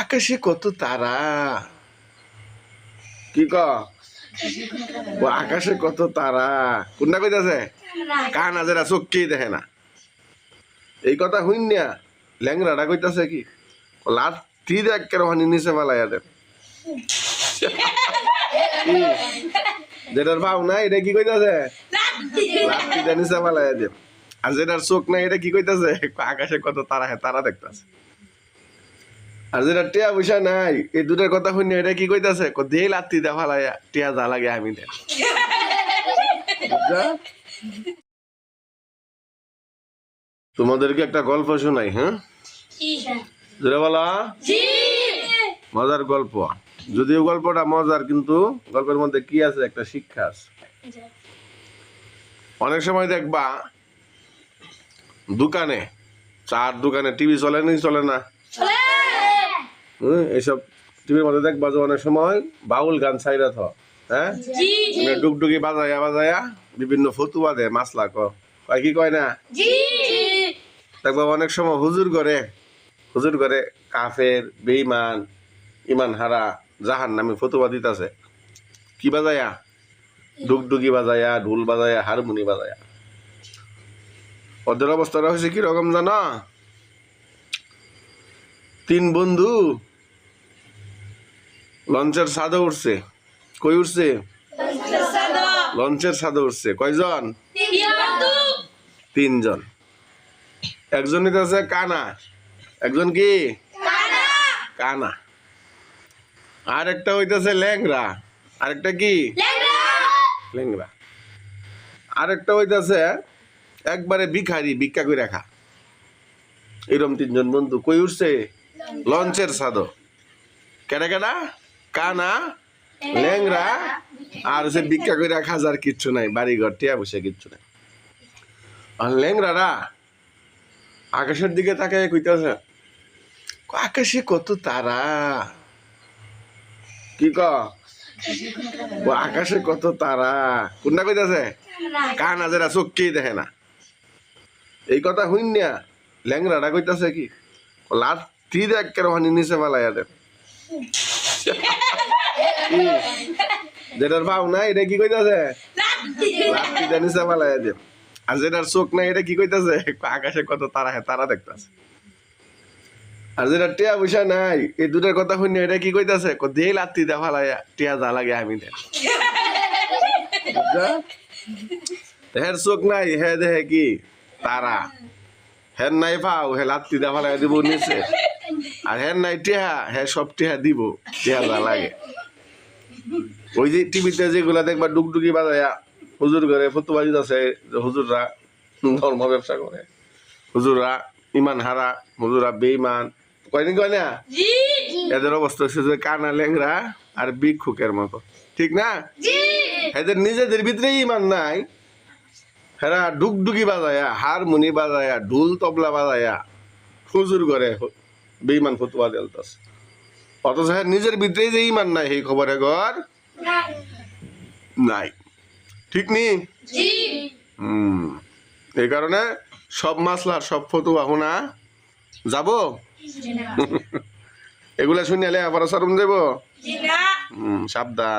আকাশে কত তারা? কি ক? আকাশে কত তারা? কোনটা কইতাছে? কান আজেরা চোখকেই দেখে না। এই কথা না ল্যাংরাটা কইতাছে কি? লাঠি দেখ কেরোহানি নিচে পালাইয়া দেন? যেটার ভাব এটা কি কইতাছে? লাঠিটা নিচে পালাইয়া দেন। আর যেটার চোখ নাই, এটা কি কইতাছে? আকাশে কত তারা হ্যাঁ তারা দেখতাছে। আর যেটা টিয়া পয়সা নাই এই দুটার কথা শুনি এটা কি কইতাছে? দিয়ে লাত্তি দে ফালাইয়া টিয়া যা লাগে আমি দে। তোমাদেরকে একটা গল্প শোনাই হ্যাঁ? বলা। মজার গল্প। যদিও গল্পটা মজার কিন্তু গল্পের মধ্যে কি আছে? একটা শিক্ষা আছে। অনেক সময় দেখবা দোকানে চার দোকানে টিভি চলে নি চলে না। হুম, এইসব টিভির মধ্যে দেখবা যে অনেক সময় বাউল গান সাইরা থ হ্যাঁ? মানে ডুগডুগি বাজায়া বাজায়া বিভিন্ন ফতুয়া দেয় মাসলা ক। কয় কি কয় না? দেখবা অনেক সময় হুজুর করে হুজুর করে কাফের বেঈমান ইমান হারা জাহান নামে ফতুয়া দিতাছে। কি বাজায়া? ডুগডুগি বাজায়া ঢোল বাজায়া হারমোনি বাজায়া। ওদের অবস্থাটা হয়েছে কি রকম জানা? তিন বন্ধু লঞ্চের ছাদে উঠছে। কই উঠছে? লঞ্চের ছাদে উঠছে। কয়জন? তিনজন। একজন আছে কানা। একজন কি? কানা। আর একটা হইতেছে ল্যাংরা আরেকটা কি? ল্যাংরা আরেকটা হইতেছে একবারে ভিখারি, ভিক্ষা করে রাখা এরম তিনজন বন্ধু। কই উঠছে? লঞ্চের ছাদ কেডা কেডা? কানা ল্যাংরা আর সে ভিক্ষা করে রাখা যার কিচ্ছু নাই বাড়ি ঘর টিয়া বসে কিচ্ছু নাই। আর ল্যাংরারা আকাশের দিকে তাকায় কইতেছে আকাশে কত তারা? কি ক? আকাশে কত তারা? কোনটা কইতাছে? কান আজেরা চোখকেই দেখে না। এই কথা হইন না ল্যাংরাটা কইতাছে কি লাঠি দেখ কেরোহানি নিচে পালাইয়া দেন। কি? যেটার ভাব এটা কি কইতাছে লাঠিটা নিচে পালাইয়া দেন আর যেটার চোখ নাই এটা কি কইতাছে আকাশে কত তারা হ্যাঁ তারা দেখতাছে। আর যেটা টিয়া পয়সা নাই, এই দুটার কথা শুনি এটা কি কইতাছে দিয়ে লাত্তি দে ফালাইয়া টিয়া যা লাগে আমি দে? হের চোখ নাই, হে দেহে কি? তারা হের নাই পাও, হে লাত্তি দে ফালাই দিব নিচে আর হের নাই টিহা হে সব টিহা দিব টিহা যা লাগে। ওই যে টিভিতে যেগুলা দেখবা ডুগডুগি বাজায়া হুজুর করে ফতুবাজি আছে হুজুররা ধর্ম ব্যবসা করে। হুজুররা ইমান হারা হুজুরা বেইমান কয়দিন কয় না? এদের অবস্থা হচ্ছে যে কানা লেংরা আর ভিক্ষুকের মতো। ঠিক না? এদের নিজেদের ভিতরে ইমান নাই। হেরা ডুগডুগি বাজায়া হারমোনি বাজায়া ঢোল তবলা বাজায়া হুজুর করে বেইমান ফতুয়া দেলতাস অথচ হ্যাঁ নিজের ভিতরে যে ইমান নাই সেই খবরে ঘর নাই। ঠিক নি? হুম। এই কারণে সব মাসলার সব ফতুয়া শোনা যাব? এগুলা শুনিয়ালে আবার সারুন যাব সাবধান।